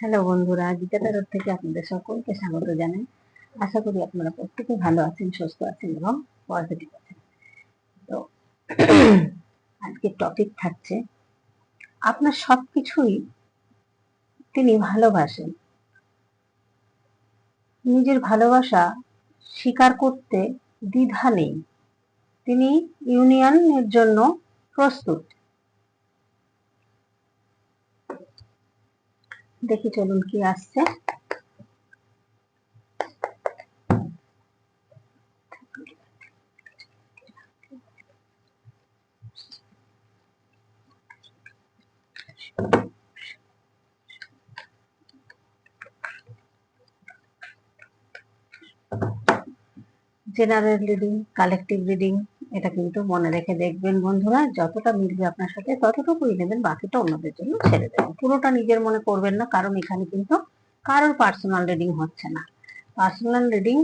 Hello বন্ধুরা, গীতা তারক থেকে আপনাদের সকলকে স্বাগত জানাই। আশা করি আপনারা প্রত্যেকে ভালো আছেন, সুস্থ আছেন এবং পজিটিভ আছেন। তো আজকে টপিক থাকছে, আপনার সবকিছুই তিনি ভালোবাসেন। নিজের ভালোবাসা স্বীকার করতে দ্বিধা নেই। তিনি ইউনিয়নের জন্য প্রস্তুত। দেখি চলুন কি আসছে। জেনারেল রিডিং কালেকটিভ রিডিং এটা কিন্তু মনে রেখে দেখবেন বন্ধুরা, যতটা মিলবে আপনার সাথে ততটুকুই নেবেন, বাকিটা অন্যদের জন্য ছেড়ে দেবেন। পুরোটা নিজের মনে করবেন না, কারণ এখানে কিন্তু কারোর পার্সোনাল রিডিং হচ্ছে না। পার্সোনাল রিডিং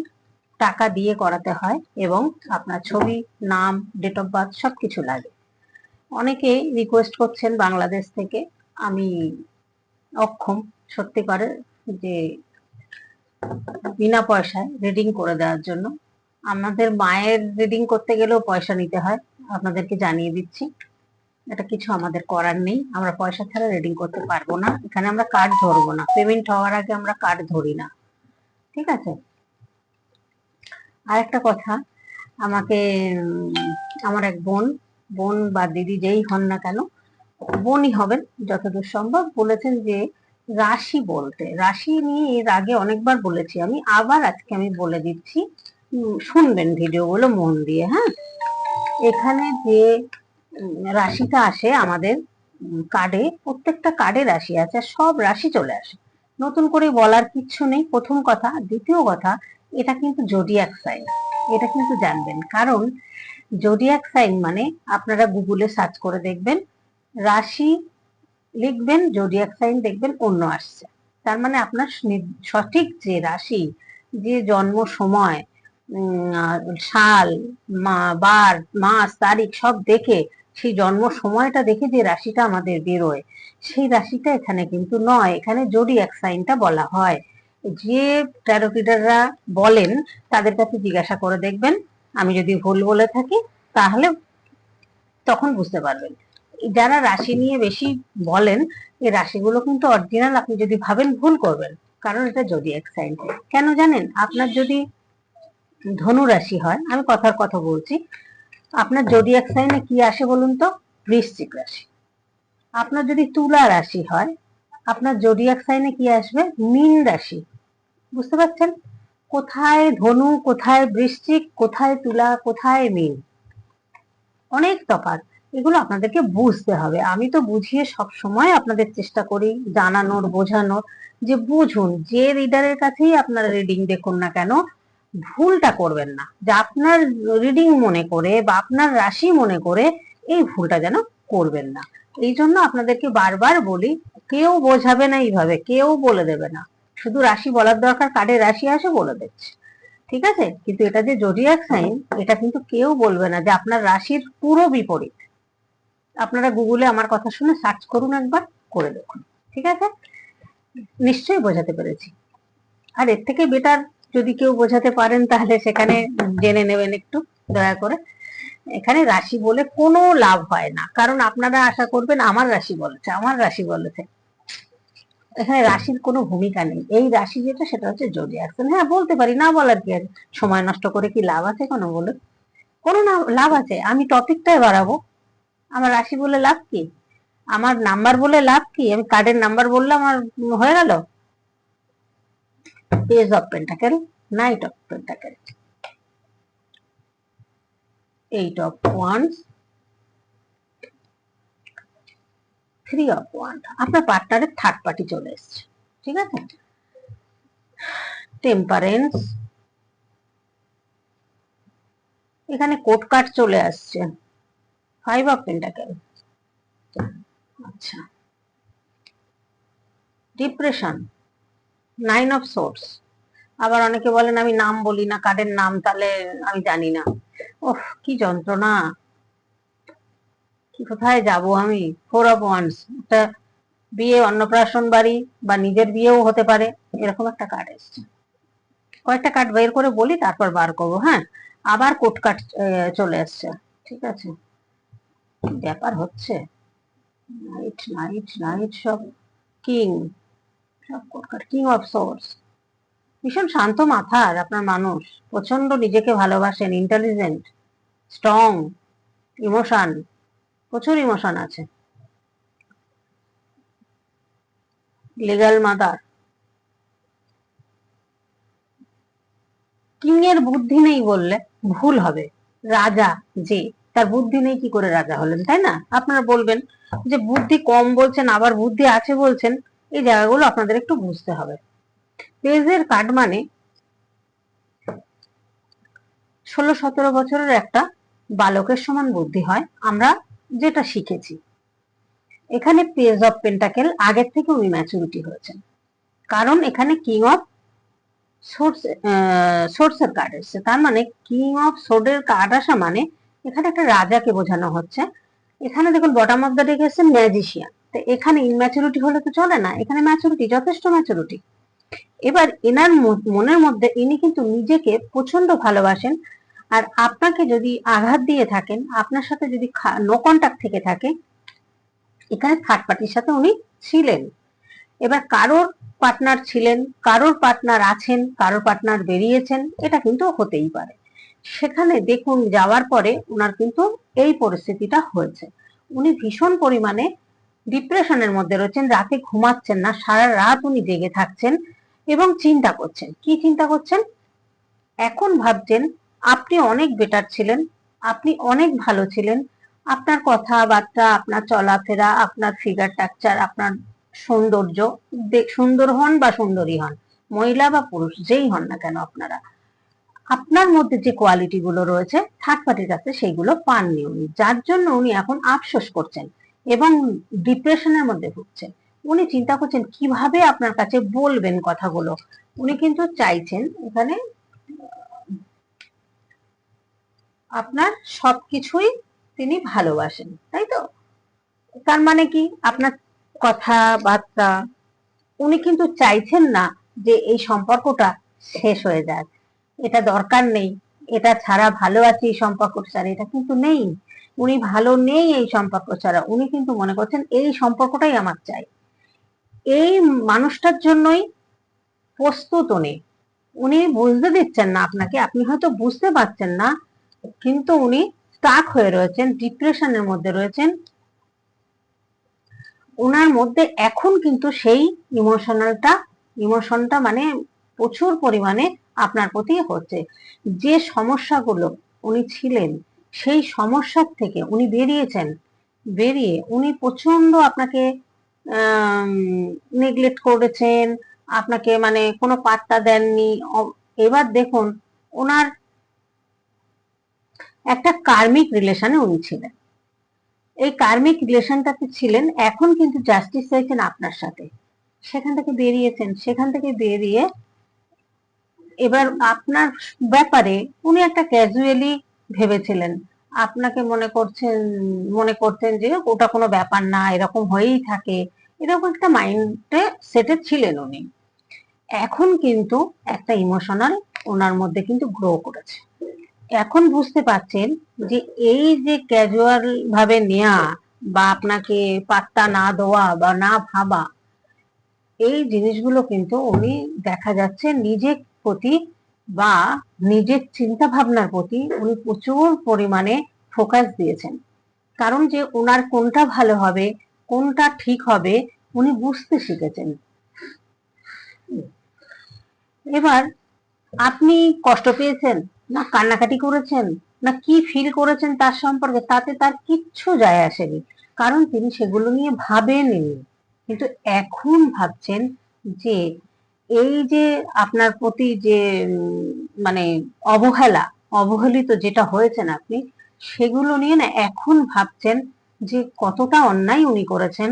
টাকা দিয়ে করাতে হয় এবং আপনার ছবি, নাম ডেট অফ বার্থ সব কিছু লাগে। অনেকে রিকোয়েস্ট করছেন বাংলাদেশ থেকে, আমি অক্ষম সত্যি করে যে বিনা পয়সায় রিডিং করে দেওয়ার জন্য। আমাদের মায়ের রিডিং করতে গেলেও পয়সা নিতে হয়, আপনাদেরকে জানিয়ে দিচ্ছি। এটা কিছু আমাদের করার নেই, আমরা পয়সা ছাড়া রিডিং করতে পারব না। এখানে আমরা কার্ড ধরবো না পেমেন্ট হওয়ার আগে আমরা কার্ড ধরি না। ঠিক আছে? আর একটা কথা, আমাকে, আমার এক বোন বোন বা দিদি যেই হন না কেন, বোনই হবেন যতদূর সম্ভব। বলেছেন যে রাশি বলতে, রাশি নিয়ে এর আগে অনেকবার বলেছি আমি, আবার আজকে আমি বলে দিচ্ছি। শুনবেন ভিডিওগুলো মন দিয়ে হ্যাঁ? এখানে যে রাশিটা আসে আমাদের কার্ডে, প্রত্যেকটা কার্ডে রাশি আছে সব রাশি চলে আসে। নতুন করে বলার কিচ্ছু নেই, প্রথম কথা। দ্বিতীয় কথা, এটা কিন্তু জোডিয়াক সাইন এটা কিন্তু জানবেন। কারণ জোডিয়াক সাইন মানে আপনারা গুগলে সার্চ করে দেখবেন, রাশি লিখবেন জোডিয়াক সাইন দেখবেন, অন্য আসছে। তার মানে আপনার সঠিক যে রাশি, যে জন্ম সময় সাল বার, মাস, তারিখ সব দেখে, সেই জন্ম সময়টা দেখে যে রাশিটা আমাদের বেরোয়, সেই রাশিটা এখানে কিন্তু নয়। এখানে জোডিয়াক সাইনটা বলা হয়, যে ট্যারো রিডাররা বলেন, তাদের কাছে জিজ্ঞাসা করে দেখবেন। আমি যদি ভুল বলে থাকি, তাহলে তখন বুঝতে পারবেন। যারা রাশি নিয়ে বেশি বলেন, এই রাশিগুলো কিন্তু অরিজিনাল আপনি যদি ভাবেন, ভুল করবেন। কারণ এটা জোডিয়াক সাইন কেন জানেন? আপনার যদি ধনু রাশি হয়, আমি কথার কথা বলছি। আপনার জোডিয়াক সাইনে কি আসে বলুন তো? বৃশ্চিক রাশি। আপনার যদি তুলা রাশি হয়, আপনার জোডিয়াক সাইনে কি আসবে? মীন রাশি। বুঝতে পারছেন? কোথায় ধনু, কোথায় বৃশ্চিক, কোথায় তুলা, কোথায় মীন? অনেক তফাৎ। এগুলো আপনাদেরকে বুঝতে হবে। আমি তো বুঝিয়ে সব সময় আপনাদের চেষ্টা করি, জানানোর, বোঝানোর। যে বুঝুন, যে রিডারের কাছেই আপনারা রিডিং দেখুন না কেন ভুলটা করবেন না। যে আপনার রিডিং মনে করে বা আপনার রাশি মনে করে এই ভুলটা যেন করবেন না। এই জন্য আপনাদেরকে বারবার বলি, কেউ বোঝাবে না এইভাবে, কেউ বলে দেবে না। শুধু রাশি বলার দরকার কার্ডে রাশি আসে বলে দিচ্ছে। ঠিক আছে? কিন্তু এটা যে জোডিয়াক সাইন এটা কিন্তু কেউ বলবে না যে আপনার রাশির পুরো বিপরীত। আপনারা গুগলে আমার কথা শুনে সার্চ করুন একবার, করে দেখুন। ঠিক আছে? নিশ্চয়ই বোঝাতে পেরেছি। আর এর থেকে বেটার যদি কেউ বোঝাতে পারেন, তাহলে সেখানে জেনে নেবেন একটু, দয়া করে। এখানে রাশি বলে কোনো লাভ হয় না। কারণ আপনারা আশা করবেন আমার রাশি বলেছে, আমার রাশি বলেছে। এখানে রাশির কোনো ভূমিকা নেই। এই রাশি যেটা, সেটা হচ্ছে জোডিয়াক হ্যাঁ বলতে পারি, না বলার কি আছে সময় নষ্ট করে কি লাভ আছে কোনো বলে কোনো না, লাভ আছে। আমি টপিকটাই বাড়াবো। আমার রাশি বলে লাভ কি? আমার নাম্বার বলে লাভ কি? আমি কার্ডের নাম্বার বললাম আর হয়ে গেল? Page of pentacle knight of pentacle eight of wands three of one আপনার পার্টনারের থার্ড পার্টি চলে এসছে, ঠিক আছে? টেম্পারেন্স এখানে কোট কার্ড চলে আসছে। ফাইভ অফ পেন্টাকেল আচ্ছা। ডিপ্রেশন নাইন অফ সোর্স আবার অনেকে বলেন, আমি নাম বলি না কার্ডের নাম? তাহলে আমি জানি না। ওহ কি যন্ত্রণা। কোথায় যাব আমি? ফোর অফ ওয়ান্স একটা বিয়ে, অন্নপ্রাশন বাড়ি বা নিজের বিয়েও হতে পারে, এরকম একটা কার্ড এসছে। কয়েকটা কার্ড বের করে বলি, তারপর বার করব হ্যাঁ? আবার কোট কার্ড চলে এসছে, ঠিক আছে? ব্যাপার হচ্ছে? নাইট নাইট নাইট সব king court king of swords ভীষণ শান্ত মাথার আপনার মানুষ। প্রচণ্ড নিজেকে ভালোবাসেন ইন্টেলিজেন্ট স্ট্রং ইমোশন প্রচুর ইমোশন আছে। লিগাল মাদার কিং এর বুদ্ধি নেই বললে ভুল হবে। রাজা যে, তার বুদ্ধি নেই কি করে রাজা হলেন, তাই না? আপনারা বলবেন যে বুদ্ধি কম বলছেন, আবার বুদ্ধি আছে বলছেন। এই জায়গাগুলো আপনাদের একটু বুঝতে হবে। পেজের কার্ড মানে ষোলো সতেরো বছরের একটা বালকের সমান বুদ্ধি হয়। আমরা যেটা শিখেছি। এখানে পেজ অফ পেন্টাকেল আগের থেকে উনি ম্যাচুরিটি হয়েছেন কারণ এখানে কিং অফ সোর্স সোর্সের কার্ড এসছে। তার মানে কিং অফ সোর্ডের কার্ড আসা মানে এখানে একটা রাজাকে বোঝানো হচ্ছে। এখানে দেখুন বটম অফ দ্য ডেক এসছে ম্যাজিশিয়ান তো এখানে ইনম্যাচুরিটি হলে তো চলে না, এখানে ম্যাচুরিটি যথেষ্ট ম্যাচুরিটি এবার এনার মনের মধ্যে ইনি কিন্তু নিজেকে প্রচণ্ড ভালোবাসেন, আর আপনাকে যদি আঘাত দিয়ে থাকেন, আপনার সাথে যদি নো কন্টাক্ট থেকে থাকে, এখানে থার্ড পার্টির সাথে উনি ছিলেন। এবার কারোর পার্টনার ছিলেন, কারোর পার্টনার আছেন, কারোর পার্টনার বেরিয়েছেন, এটা কিন্তু হতেই পারে। সেখানে দেখুন, যাওয়ার পরে ওনার কিন্তু এই পরিস্থিতিটা হয়েছে। উনি ভীষণ পরিমাণে ডিপ্রেশনের মধ্যে রয়েছেন, রাতে ঘুমাচ্ছেন না, সারা রাত উনি জেগে থাকছেন এবং চিন্তা করছেন। কি চিন্তা করছেন? এখন ভাবছেন, আপনি অনেক বেটার ছিলেন, আপনি অনেক ভালো ছিলেন, আপনার কথাবার্তা, আপনার চলাফেরা, আপনার ফিগার স্ট্রাকচার আপনার সৌন্দর্য সুন্দর হন বা সুন্দরী হন, মহিলা বা পুরুষ, যেই হন না কেন আপনারা, আপনার মধ্যে যে কোয়ালিটি গুলো রয়েছে থার্ড পার্টির কাছে সেইগুলো পাননি উনি, যার জন্য উনি এখন আফসোস করছেন। এবং ডিপ্রেশনের মধ্যে ভুগছেন। উনি চিন্তা করছেন, কীভাবে আপনার কাছে বলবেন কথাগুলো? উনি কিন্তু চাইছেন এখানে আপনার সবকিছুই তিনি ভালোবাসেন, তাই তো? তার মানে কি? আপনার কথাবার্তা, উনি কিন্তু চাইছেন না যে এই সম্পর্কটা শেষ হয়ে যাক। এটা দরকার নেই। এটা ছাড়া ভালো আছে এই সম্পর্কটা ছাড়া, এটা কিন্তু নেই। উনি ভালো নেই এই সম্পর্ক ছাড়া। উনি কিন্তু মনে করছেন এই সম্পর্কটাই আমার চাই। এই মানুষটার জন্যই প্রস্তুত উনি। উনি বুঝতে দিচ্ছেন না আপনাকে, আপনি হয়তো বুঝতে পারছেন না, কিন্তু উনি স্টাক হয়ে রয়েছেন ডিপ্রেশনের মধ্যে রয়েছেন। ওনার মধ্যে এখন কিন্তু সেই ইমোশনালটা ইমোশনটা মানে প্রচুর পরিমাণে আপনার প্রতি হচ্ছে। যে সমস্যাগুলো উনি ছিলেন সেই সমস্যার থেকে উনি বেরিয়েছেন, বেরিয়ে উনি প্রচণ্ড আপনাকে নেগলেক্ট করেছেন, আপনাকে মানে কোনো পাত্তা দেননি। এবার দেখুন, ওনার একটা কার্মিক রিলেশনে উনি ছিলেন। এই কার্মিক রিলেশনটাতে ছিলেন, এখন কিন্তু জাস্টিস চাইছেন আপনার সাথে। সেখান থেকে বেরিয়েছেন, সেখান থেকে বেরিয়ে এবার আপনার ব্যাপারে উনি একটা ক্যাজুয়ালি ভেবেছিলেন। আপনাকে মনে করছেন, মনে করতেন যে ওটা কোনো ব্যাপার না, এরকম হয়েই থাকে। এরকম একটা মাইন্ডে সেটে ছিলেন উনি। এখন কিন্তু একটা ইমোশনাল ওনার মধ্যে কিন্তু গ্রো করেছে। এখন বুঝতে পারছেন যে এই যে ক্যাজুয়াল ভাবে নেয়া বা আপনাকে পাত্তা না দেওয়া বা না ভাবা, এই জিনিসগুলো কিন্তু উনি দেখা যাচ্ছে নিজের প্রতি বা নিজের চিন্তা ভাবনার প্রতি উনি প্রচুর পরিমাণে ফোকাস দিয়েছেন। কারণ যে ওনার কোনটা ভালো হবে, কোনটা ঠিক হবে, উনি বুঝতে শিখেছেন। এবার আপনি কষ্ট পেয়েছেন? না কান্নাকাটি করেছেন? না কি ফিল করেছেন তার সম্পর্কে? তাতে তার কিচ্ছু যায় আসেনি। কারণ তিনি সেগুলো নিয়ে ভাবেননি কিন্তু এখন ভাবছেন যে এই যে আপনার প্রতি যে মানে অবহেলা, অবহেলিত যেটা হয়েছেন আপনি, সেগুলো নিয়ে না এখন ভাবছেন যে কতটা অন্যায় উনি করেছেন।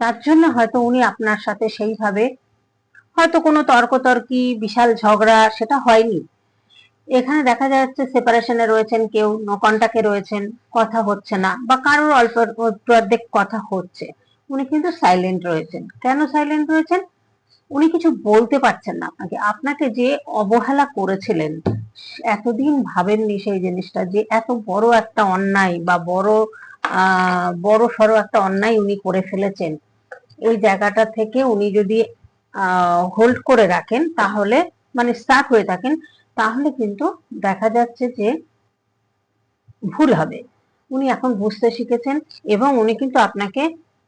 তার জন্য হয়তো উনি আপনার সাথে সেইভাবে হয়তো কোনো তর্কতর্কি, বিশাল ঝগড়া সেটা হয়নি। এখানে দেখা যাচ্ছে সেপারেশনে রয়েছেন কেউ নো কন্টাক্টে রয়েছেন, কথা হচ্ছে না বা কারোর অল্প অর্ধেক কথা হচ্ছে। উনি কিন্তু সাইলেন্ট রয়েছেন। কেন সাইলেন্ট রয়েছেন? উনি কিছু বলতে পারছেন না আপনাকে। আপনাকে যে অবহেলা করেছিলেন, এতদিন ভাবেননি সেই জিনিসটা যে এত বড় একটা অন্যায় বা বড় বড় সড়ো একটা অন্যায় উনি করে ফেলেছেন। এই জায়গাটা থেকে উনি যদি হোল্ড করে রাখেন তাহলে মানে স্টার্ট হয়ে থাকেন, তাহলে কিন্তু দেখা যাচ্ছে যে ভুল হবে। উনি এখন বুঝতে শিখেছেন এবং উনি কিন্তু আপনাকে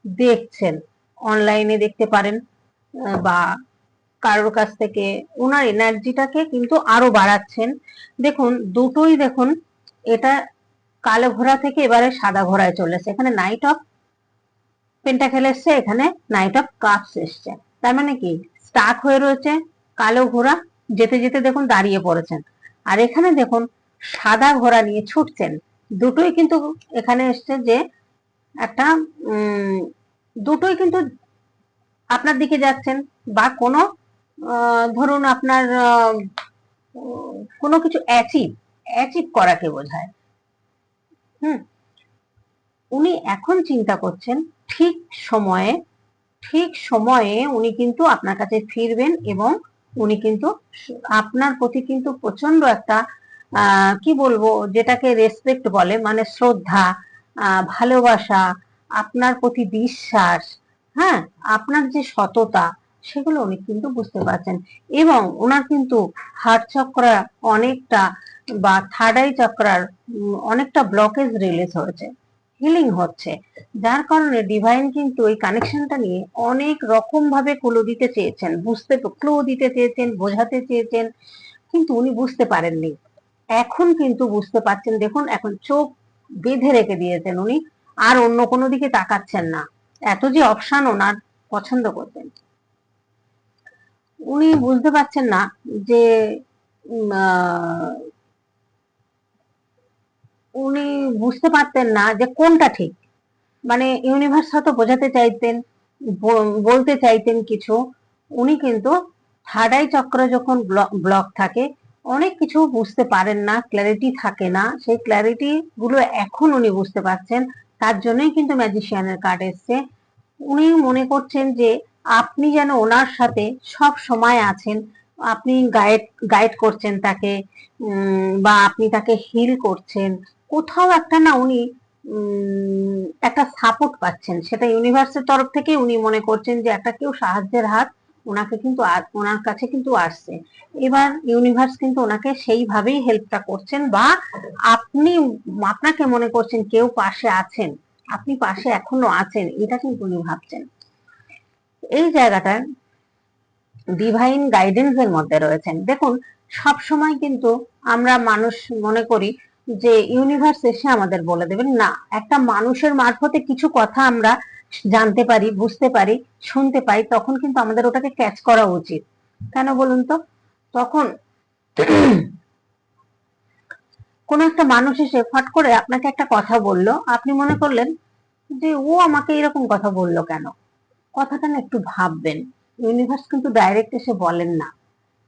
দেখছেন। অনলাইনে দেখতে পারেন। বা কারোর কাছ থেকে ওনার এনার্জিটাকে কিন্তু আরও বাড়াচ্ছেন। দেখুন দুটোই দেখুন এটা কালো ঘোড়া থেকে এবারে সাদা ঘোড়ায় চলেছে। এখানে নাইট অফ পেন্টাকেল এসছে এখানে নাইট অফ কাপস এসছে। তার মানে কি? স্টাক হয়ে রয়েছে কালো ঘোড়া যেতে যেতে দেখুন দাঁড়িয়ে পড়েছেন। আর এখানে দেখুন সাদা ঘোড়া নিয়ে ছুটছেন। দুটোই কিন্তু এখানে এসছে যে একটা উম, দুটোই কিন্তু আপনার দিকে যাচ্ছেন বা কোনো ধরুন আপনার কোনো কিছু অ্যাচিভ অ্যাচিভ করাকে বোঝায়। হুম। উনি এখন চিন্তা করছেন, ঠিক সময়ে ঠিক সময়ে উনি কিন্তু আপনার কাছে ফিরবেন এবং উনি কিন্তু আপনার প্রতি কিন্তু প্রচণ্ড একটা কি বলব, যেটাকে রেসপেক্ট বলে মানে শ্রদ্ধা ভালোবাসা, আপনার প্রতি বিশ্বাস হ্যাঁ আপনার যে সততা, সেগুলো উনি কিন্তু বুঝতে পারছেন। এবং ওনার কিন্তু হার্ট চক্রা অনেকটা বা থার্ড আই চক্রার অনেকটা ব্লকেজ রিলিজ হয়েছে হিলিং হচ্ছে। যার কারণে ডিভাইন কিন্তু ওই কানেকশনটা নিয়ে অনেক রকম ভাবে ক্লু দিতে চেয়েছেন, বুঝতে ক্লু দিতে চেয়েছেন, বোঝাতে চেয়েছেন, কিন্তু উনি বুঝতে পারেননি। এখন কিন্তু বুঝতে পারছেন, দেখুন, এখন চোখ বেঁধে রেখে দিয়েছেন উনি, আর অন্য কোনো দিকে তাকাচ্ছেন না। এত যে অপশান ওনার পছন্দ করতেন। উনি বুঝতে পারছেন না যে উনি বুঝতে পারতেন না যে কোনটা ঠিক। মানে ইউনিভার্স হয়তো বোঝাতে চাইতেন বলতে চাইতেন কিছু। উনি কিন্তু থার্ড আই চক্র যখন ব্লক থাকে, অনেক কিছু বুঝতে পারেন না ক্ল্যারিটি থাকে না। সেই ক্ল্যারিটি গুলো এখন উনি বুঝতে পারছেন। তার জন্যই কিন্তু ম্যাজিশিয়ানের কার্ড এসছে। উনি মনে করছেন যে, আপনি যেন ওনার সাথে সব সময় আছেন, আপনি গাইড গাইড করছেন তাকে বা আপনি তাকে হিল করছেন। কোথাও একটা না উনি একটা সাপোর্ট পাচ্ছেন। সেটা ইউনিভার্সের তরফ থেকে উনি মনে করছেন যে, একটা কেউ সাহায্যের হাত ওনাকে কিন্তু ওনার কাছে কিন্তু আসছে। এবার ইউনিভার্স কিন্তু ওনাকে সেইভাবেই হেল্পটা করছেন বা আপনি, আপনাকে মনে করছেন কেউ পাশে আছেন, আপনি পাশে এখনও আছেন, এটা কিন্তু উনি ভাবছেন। এই জায়গাটায় ডিভাইন গাইডেন্স এর মধ্যে রয়েছেন। দেখুন সব সময় কিন্তু আমরা মানুষ মনে করি যে ইউনিভার্স এসে আমাদের বলে দেবেন, না, একটা মানুষের মারফতে কিছু কথা আমরা জানতে পারি, বুঝতে পারি, শুনতে পাই, তখন কিন্তু আমাদের ওটাকে ক্যাচ করা উচিত। কেন বলুন তো? তখন কোন একটা মানুষ এসে ফট করে আপনাকে একটা কথা বলল, আপনি মনে করলেন যে ও আমাকে এরকম কথা বলল কেন? কথাটা একটু ভাববেন। ইউনিভার্স কিন্তু ডাইরেক্ট এসে বলেন না।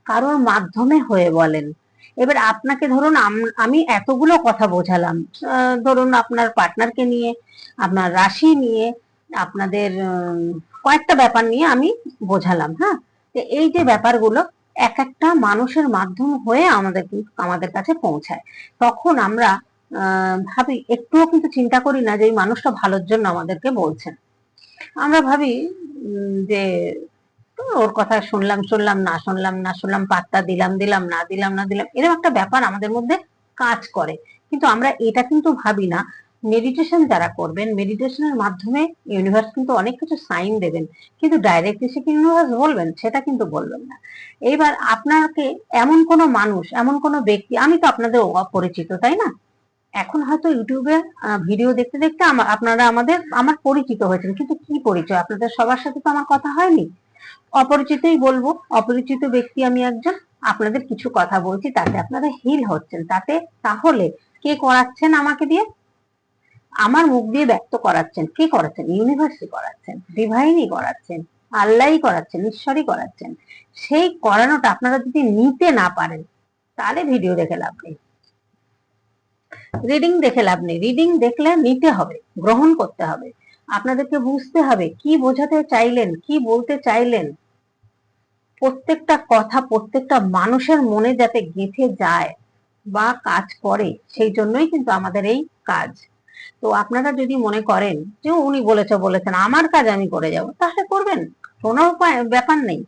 কারোর মাধ্যমে হয়ে বলেন। এবার আপনাকে ধরুন, আম- এতগুলো কথা বোঝালাম। ধরুন আপনার পার্টনারকে নিয়ে, আপনার রাশি নিয়ে আপনাদের কয়েকটা ব্যাপার নিয়ে আমি বোঝালাম হ্যাঁ? তো এই যে ব্যাপারগুলো এক একটা মানুষের মাধ্যম হয়ে আমাদের আমাদের কাছে পৌঁছায়। তখন আমরা ভাবি, একটুও কিন্তু চিন্তা করি না যে এই মানুষটা ভালোর জন্য আমাদেরকে বলছেন আমরা ভাবি যে, ওর কথা শুনলাম শুনলাম, না শুনলাম না শুনলাম, পাত্তা দিলাম দিলাম, না দিলাম না দিলাম, এরকম একটা ব্যাপার আমাদের মধ্যে কাজ করে। কিন্তু আমরা এটা কিন্তু ভাবি না মেডিটেশন যারা করবেন মেডিটেশনের মাধ্যমে ইউনিভার্স কিন্তু অনেক কিছু সাইন দেবেন। কিন্তু ডাইরেক্ট এসে কি ইউনিভার্স বলবেন? সেটা কিন্তু বলবেন না। এইবার আপনাকে এমন কোনো মানুষ, এমন কোনো ব্যক্তি, আমি তো আপনাদের অপরিচিত, তাই না? এখন হয়তো ইউটিউবে ভিডিও দেখতে দেখতে আপনারা আমাদের, আমার পরিচিত হয়েছেন। কিন্তু কি পরিচয়? আপনাদের সবার সাথে তো আমার কথা হয়নি। অপরিচিতই বলব, অপরিচিত ব্যক্তি আমি একজন, আপনাদের কিছু কথা বলছি, তাতে আপনারা হিল হচ্ছেন। তাতে তাহলে কে করাচ্ছেন আমাকে দিয়ে? আমার মুখ দিয়ে ব্যক্ত করাচ্ছেন। কে করাচ্ছেন? ইউনিভার্সই করাচ্ছেন ডিভাইনই করাচ্ছেন, আল্লাহই করাচ্ছেন, ঈশ্বরই করাচ্ছেন। সেই করানোটা আপনারা যদি নিতে না পারেন, তাহলে ভিডিও দেখে লাভ নেই। রিডিং দেখে লাভ নেই। রিডিং দেখলে নিতে হবে, গ্রহণ করতে হবে। আপনাদেরকে বুঝতে হবে, কি বোঝাতে চাইলেন, কি বলতে চাইলেন। প্রত্যেকটা কথা প্রত্যেকটা মানুষের মনে যাতে গেঁথে যায় বা কাজ করে, সেই জন্যই কিন্তু আমাদের এই কাজ। তো আপনারা যদি মনে করেন যে উনি বলেছে, বলেছেন, আমার কাজ আমি করে যাব, তাহলে করবেন। কোনো ব্যাপার নেই।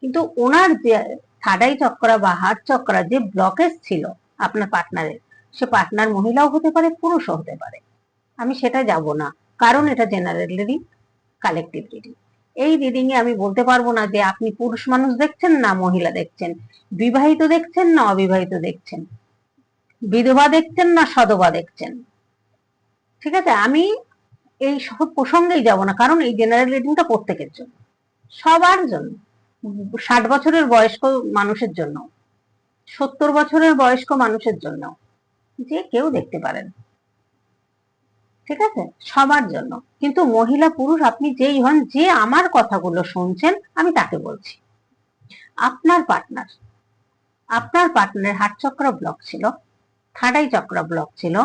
কিন্তু ওনার যে থাডাই চক্রা বা হাট চক্রা যে ব্লকেজ ছিল আপনার পার্টনারের, সে পার্টনার মহিলাও হতে পারে, পুরুষও হতে পারে। আমি সেটা যাব না। কারণ এটা জেনারেল রিডিং কালেকটিভ রিডিং। এই রিডিং এ আমি বলতে পারব না যে আপনি পুরুষ মানুষ দেখছেন না মহিলা দেখছেন। বিবাহিত দেখছেন না অবিবাহিত দেখছেন। বিধবা দেখছেন না সধবা দেখছেন। ঠিক আছে? আমি এই সব প্রসঙ্গেই যাব না, কারণ এই জেনারেল রিডিংটা প্রত্যেকের জন্য। সবার জন্য। ষাট বছরের বয়স্ক মানুষের জন্য। সত্তর বছরের বয়স্ক মানুষের জন্য। যে কেউ দেখতে পারেন। ঠিক আছে? সবার জন্য। কিন্তু মহিলা, পুরুষ, আপনি যেই হন, যে আমার কথাগুলো শুনছেন, আমি তাকে বলছি। আপনার পার্টনার আপনার পার্টনারের হাট চক্র ব্লক ছিল থাডাই চক্র ব্লক ছিল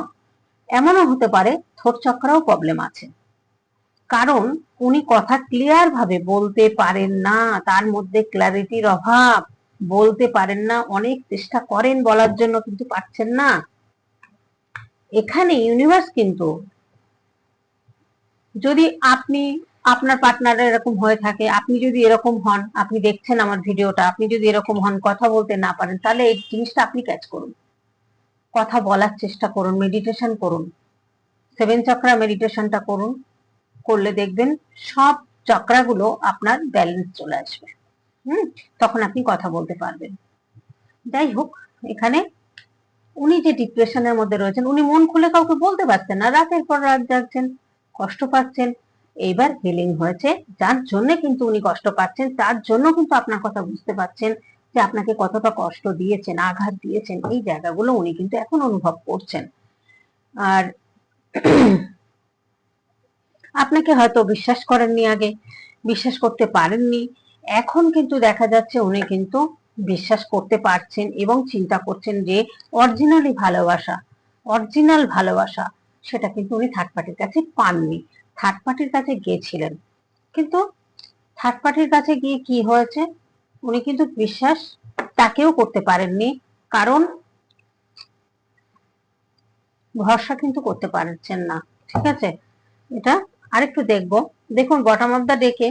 এমনও হতে পারে থোট চক্রাও প্রবলেম আছে। কারণ উনি কথা ক্লিয়ার ভাবে বলতে পারেন না, তার মধ্যে ক্ল্যারিটির অভাব। বলতে পারেন না, অনেক চেষ্টা করেন বলার জন্য কিন্তু পারছেন না। এখানে ইউনিভার্স কিন্তু যদি আপনি, আপনার পার্টনার এরকম হয়ে থাকে, আপনি যদি এরকম হন, আপনি দেখছেন আমার ভিডিওটা আপনি যদি এরকম হন, কথা বলতে না পারেন, তাহলে এই জিনিসটা আপনি ক্যাচ করুন। কথা বলার চেষ্টা করুন মেডিটেশন করুন। সেভেন চক্রা মেডিটেশনটা করুন, করলে দেখবেন সব চক্রাগুলো আপনার ব্যালেন্স চলে আসবে। হুম, তখন আপনি কথা বলতে পারবেন। যাই হোক, এখানে উনি যে ডিপ্রেশনের মধ্যে রয়েছেন, উনি মন খুলে কাউকে বলতে পারছেন না, রাতের পর রাত যাচ্ছেন কষ্ট পাচ্ছেন, এইবার হিলিং হয়েছে। যার জন্য কিন্তু উনি কষ্ট পাচ্ছেন, তার জন্য কিন্তু আপনার কথা বুঝতে পারছেন যে আপনাকে কতটা কষ্ট দিয়েছেন, আঘাত দিয়েছেন, এই জায়গাগুলো উনি কিন্তু এখন অনুভব করছেন। আর আপনাকে হয়তো বিশ্বাস করেননি আগে, বিশ্বাস করতে পারেননি। এখন কিন্তু দেখা যাচ্ছে উনি কিন্তু বিশ্বাস করতে পারছেন এবং চিন্তা করছেন যে অরিজিনালি ভালোবাসা, অরিজিনাল ভালোবাসা, সেটা কিন্তু উনি থার্ড পার্টির কাছে পাননি। থার্ড পার্টির কাছে গিয়েছিলেন। কিন্তু থার্ড পার্টির কাছে গিয়ে কি হয়েছে? উনি কিন্তু বিশ্বাস তাকেও করতে পারেননি। কারণ ভরসা কিন্তু করতে পারছেন না, ঠিক আছে? এটা আরেকটু দেখব। দেখুন বটম অফ দা ডেকে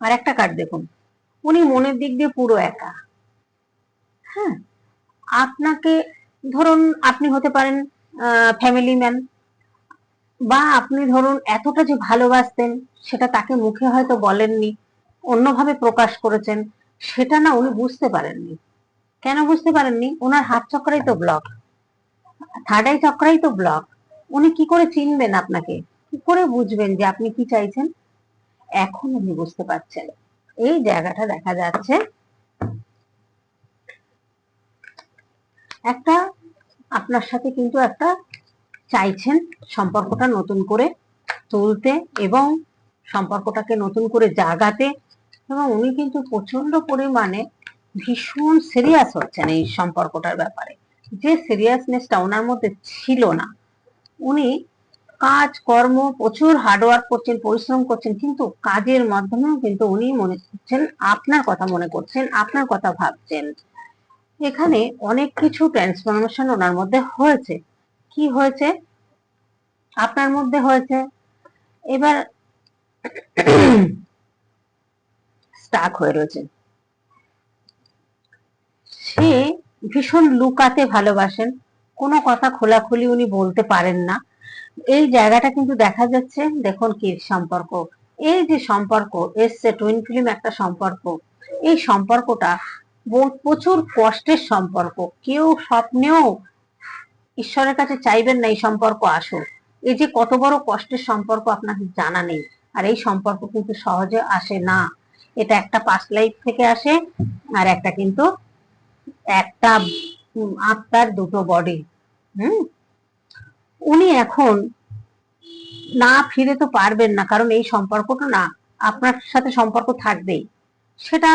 আর একটা কার্ড দেখুন। উনি মনের দিক দিয়ে পুরো একা। হ্যাঁ? আপনাকে ধরুন আপনি হতে পারেন ফ্যামিলি ম্যান বা আপনি ধরুন এতটা যে ভালোবাসতেন, সেটা তাকে মুখে হয়তো বলেননি। অন্যভাবে প্রকাশ করেছেন, সেটা না উনি বুঝতে পারেননি। কেন বুঝতে পারেননি? ওনার হাত চক্রাই তো ব্লক থার্ড আই চক্রাই তো ব্লক উনি কি করে চিনবেন আপনাকে? কি করে বুঝবেন যে আপনি কি চাইছেন? এখন উনি বুঝতে পারছেন। এই জায়গাটা দেখা যাচ্ছে। একটা আপনার সাথে কিন্তু একটা চাইছেন সম্পর্কটা নতুন করে তুলতে এবং সম্পর্কটাকে নতুন করে জাগাতে এবং উনি কিন্তু প্রচণ্ড পরিমাণে ভীষণ সিরিয়াস হচ্ছেন এই সম্পর্কটার ব্যাপারে। যে সিরিয়াসনেসটা ওনার মধ্যে ছিল না। উনি কাজ, কর্ম, প্রচুর হার্ডওয়ার্ক করছেন, পরিশ্রম করছেন, কিন্তু কাজের মাধ্যমেও কিন্তু উনি মনে করছেন, আপনার কথা মনে করছেন, আপনার কথা ভাবছেন। এখানে অনেক কিছু ট্রান্সফরমেশন ওনার মধ্যে হয়েছে। কি হয়েছে? আপনার মধ্যে হয়েছে। এবার স্টাক হয়ে রয়েছে সে ভীষণ লুকাতে ভালোবাসেন। কোনো কথা খোলাখুলি উনি বলতে পারেন না। এই জায়গাটা কিন্তু দেখা যাচ্ছে, দেখুন কি সম্পর্ক। এই যে সম্পর্ক, এসছে টুইন ফিল্ম একটা সম্পর্ক। এই সম্পর্কটা প্রচুর কষ্টের সম্পর্ক। কেউ স্বপ্নেও ঈশ্বরের কাছে চাইবেন না এই সম্পর্ক আসুক। এই যে কত বড় কষ্টের সম্পর্ক আপনাকে জানা নেই। আর এই সম্পর্ক কিন্তু সহজে আসে না। এটা একটা পাস্ট লাইফ থেকে আসে আর একটা কিন্তু একটা আত্মার দুটো বডি হুম? উনি এখন না ফিরে তো পারবেন না, কারণ এই সম্পর্কটা না, আপনার সাথে সম্পর্ক থাকবেই। সেটা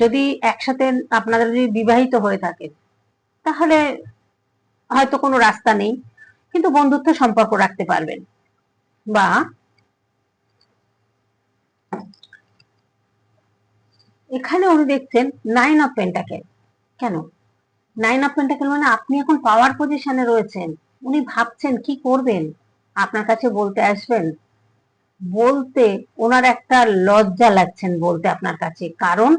যদি একসাথে আপনারা যদি বিবাহিত হয়ে থাকে তাহলে হয়তো কোনো রাস্তা নেই, কিন্তু বন্ধুত্ব সম্পর্ক রাখতে পারবেন। বা এখানে উনি দেখছেন নাইন অফ পেন্টাকেল কেন? নাইন অফ পেন্টাকেল মানে আপনি এখন পাওয়ার পজিশনে রয়েছেন। উনি ভাবছেন কি করবেন? আপনার কাছে বলতে আসবেন, বলতে ওনার একটা লজ্জা লাগছেন বলতে আপনার কাছে। কারণ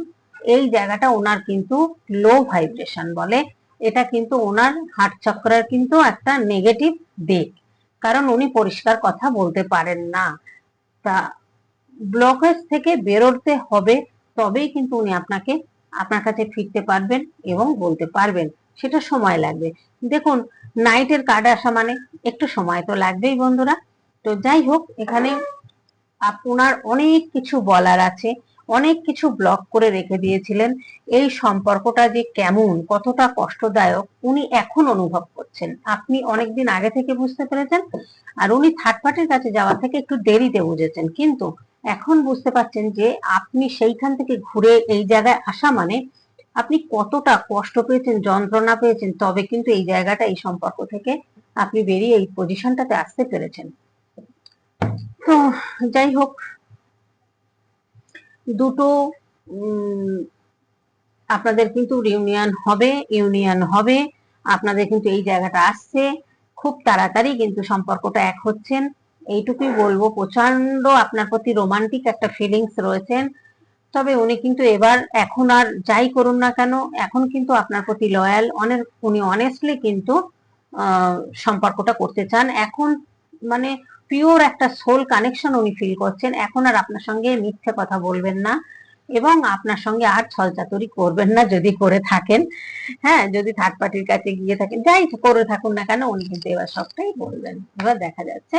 এই জায়গাটা ওনার কিন্তু লো ভাইব্রেশন বলে। এটা কিন্তু ওনার হার্ট চক্রের কিন্তু একটা নেগেটিভ দিক। কারণ উনি পরিষ্কার কথা বলতে পারেন না। তা ব্লকেজ থেকে বেরোতে হবে তবেই কিন্তু উনি আপনাকে, আপনার কাছে ফিরতে পারবেন এবং বলতে পারবেন। সেটা সময় লাগবে। দেখুন নাইটের কার্ড আসা মানে একটু সময় তো লাগবেই বন্ধুরা। তো যাই হোক, এখানে আপনার অনেক কিছু বলার আছে, অনেক কিছু ব্লক করে রেখে দিয়েছিলেন। এই সম্পর্কটা যে কেমন, কতটা কষ্টদায়ক, উনি এখন অনুভব করছেন। আপনি অনেকদিন আগে থেকে বুঝতে পেরেছেন। আর উনি থার্ড পার্টির কাছে যাওয়া থেকে একটু দেরিতে বুঝেছেন। কিন্তু এখন বুঝতে পারছেন যে আপনি সেইখান থেকে ঘুরে এই জায়গায় আসা মানে আপনি কতটা কষ্ট পেয়েছেন, যন্ত্রণা পেয়েছেন, তবে কিন্তু এই জায়গাটা, এই সম্পর্ক থেকে আপনি বেরিয়ে এই পজিশনটাতে আসতে পেরেছেন। তো যাই হোক, দুটো আপনাদের কিন্তু ইউনিয়ন হবে ইউনিয়ন হবে, আপনাদের কিন্তু এই জায়গাটা আসছে, খুব তাড়াতাড়ি কিন্তু সম্পর্কটা এক হচ্ছেন। এইটুকুই বলব। প্রচণ্ড আপনার প্রতি রোমান্টিক একটা ফিলিংস রয়েছেন। তবে উনি কিন্তু এবার এখন আর যাই করুন না কেন, এখন কিন্তু আপনার প্রতি লয়াল অনেক উনি অনেস্টলি কিন্তু সম্পর্কটা করতে চান। এখন মানে পিওর একটা সোল কানেকশন উনি ফিল করছেন। এখন আর আপনার সঙ্গে মিথ্যে কথা বলবেন না এবং আপনার সঙ্গে আর ছলচাতুরি করবেন না যদি করে থাকেন। হ্যাঁ যদি থার্ড পার্টির কাছে গিয়ে থাকেন, যাই করে থাকুন না কেন, উনি কিন্তু এবার সবটাই বলবেন। এবার দেখা যাচ্ছে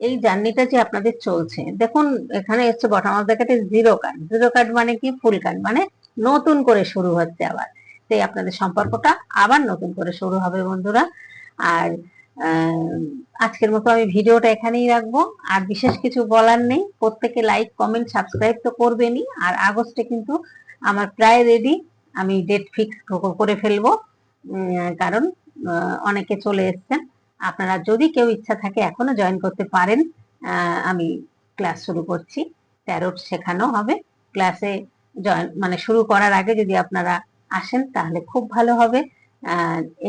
এই জার্নিটা যে আপনাদের চলছে, দেখুন, এখানে এসছে bottom of the zero card zero card মানে কি? ফুল কার্ড মানে নতুন করে শুরু হচ্ছে আবার। সেই আপনাদের সম্পর্কটা আবার নতুন করে শুরু হবে বন্ধুরা। আর আজকের মতো আমি ভিডিওটা এখানেই রাখব। আর বিশেষ কিছু বলার নেই। প্রত্যেকে লাইক কমেন্ট সাবস্ক্রাইব তো করবেনই। আর আগস্টে কিন্তু আমার প্রায় রেডি আমি ডেট ফিক্স করে ফেলব। কারণ অনেকে চলে এসছেন। আপনারা যদি কেউ ইচ্ছা থাকে এখনও জয়েন করতে পারেন আমি ক্লাস শুরু করছি। ট্যারোট শেখানো হবে। ক্লাসে জয়েন মানে শুরু করার আগে যদি আপনারা আসেন, তাহলে খুব ভালো হবে।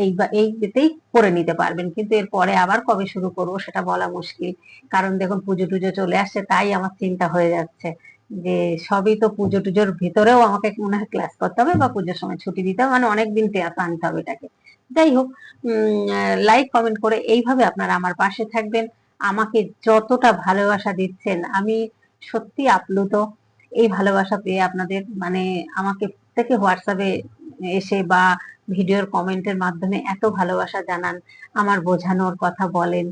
এই এই যেতেই করে নিতে পারবেন। কিন্তু এরপরে আবার কবে শুরু করব সেটা বলা মুশকিল। কারণ দেখুন, পুজো টুজো চলে আসছে, তাই আমার চিন্তা হয়ে যাচ্ছে যে সবই তো পুজো টুজোর ভিতরেও আমাকে মনে হয় ক্লাস করতে হবে বা পুজোর সময় ছুটি দিতে হবে। মানে অনেকদিন আনতে হবে এটাকে। যাই হোক লাইক কমেন্ট করে এইভাবে আপনারা আমার পাশে থাকবেন। আমাকে যতটা ভালোবাসা দিচ্ছেন, আমি সত্যি আপ্লুত। এই ভালোবাসা পেয়ে আপনাদের মানে আমাকে প্রত্যেকে হোয়াটসঅ্যাপে এসে বা ভিডিওর কমেন্টের মাধ্যমে এত ভালোবাসা জানান, আমার বোঝানোর কথা বলেন।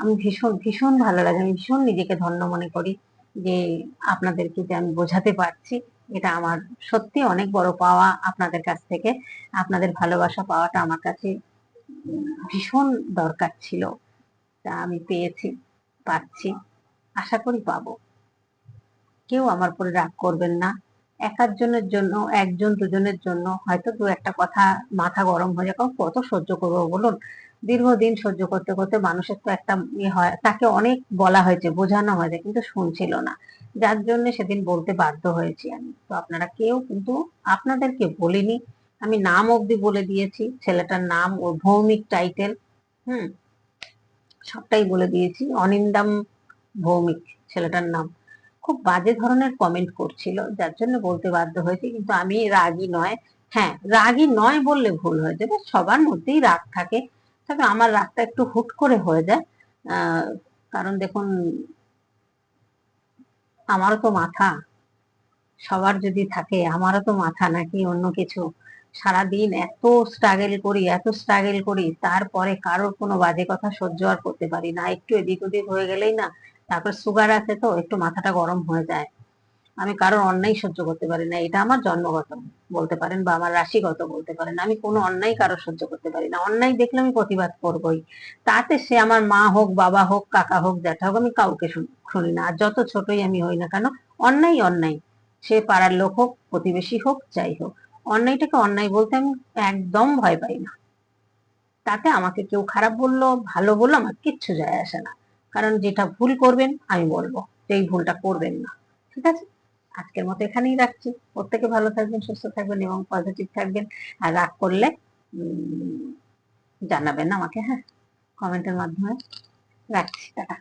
আমি ভীষণ ভীষণ ভালো লাগে। আমি ভীষণ নিজেকে ধন্য মনে করি যে আপনাদেরকে যে আমি বোঝাতে পারছি। এটা আমার সত্যি অনেক বড় পাওয়া আপনাদের কাছ থেকে। আপনাদের ভালোবাসা পাওয়াটা আমার কাছে ভীষণ দরকার ছিল। তা আমি পেয়েছি পাচ্ছি আশা করি পাবো। কেউ আমার উপরে রাগ করবেন না। এক একজনের জন্য, একজন দুজনের জন্য হয়তো দু একটা কথা মাথা গরম হয়ে যাবে কত সহ্য করব বলুন? দীর্ঘদিন সহ্য করতে করতে মানুষের তো একটা ইয়ে হয়, তাকে অনেক বলা হয়েছে, বোঝানো হয়েছে, কিন্তু শুনছিল না। যার জন্য সেদিন বলতে বাধ্য হয়েছি আমি। তো আপনারা কেউ কিন্তু আপনাদেরকে বলিনি। আমি নাম অবধি বলে দিয়েছি। ছেলেটার নাম ও ভৌমিক টাইটেল হুম? সবটাই বলে দিয়েছি। অনিন্দাম ভৌমিক ছেলেটার নাম। খুব বাজে ধরনের কমেন্ট করছিল, যার জন্য বলতে বাধ্য হয়েছে। কিন্তু আমি রাগী নয়। হ্যাঁ রাগী নয় বললে ভুল হয়ে যাবে। সবার মধ্যেই রাগ থাকে। তবে আমার রাগটা একটু হুট করে হয়ে যায়। কারণ দেখুন আমারও তো মাথা। সবার যদি থাকে, আমারও তো মাথা নাকি অন্য কিছু। সারাদিন এত স্ট্রাগেল করি, এত স্ট্রাগেল করি, তারপরে কারোর কোনো বাজে কথা সহ্য আর করতে পারি না। একটু এদিক ওদিক হয়ে গেলেই না, তারপর সুগার আছে তো, একটু মাথাটা গরম হয়ে যায়। আমি কারোর অন্যায় সহ্য করতে পারি না, এটা আমার জন্মগত বলতে পারেন বা আমার রাশিগত বলতে পারেন। আমি কোনো অন্যায় কারও সহ্য করতে পারি না। অন্যায় দেখলে আমি প্রতিবাদ করবই। তাতে সে আমার মা হোক, বাবা হোক, কাকা হোক, জ্যাঠা হোক, আমি কাউকে শুনি না। আর যত ছোটই আমি হই না কেন, অন্যায় অন্যায়। সে পাড়ার লোক হোক, প্রতিবেশী হোক, যাই হোক। অন্যায়টাকে অন্যায় বলতে আমি একদম ভয় পাই না। তাতে আমাকে কেউ খারাপ বলল, ভালো বলল, আমার কিচ্ছু যায় আসে না। কারণ যেটা ভুল করবেন, আমি বলব। যে এই ভুলটা করবেন না। ঠিক আছে? আজকের মতো এখানেই রাখছি। প্রত্যেকে ভালো থাকবেন, সুস্থ থাকবেন এবং পজিটিভ থাকবেন। আর রাগ করলে জানাবেন আমাকে হ্যাঁ? কমেন্টের মাধ্যমে। রাখছি, টাটা।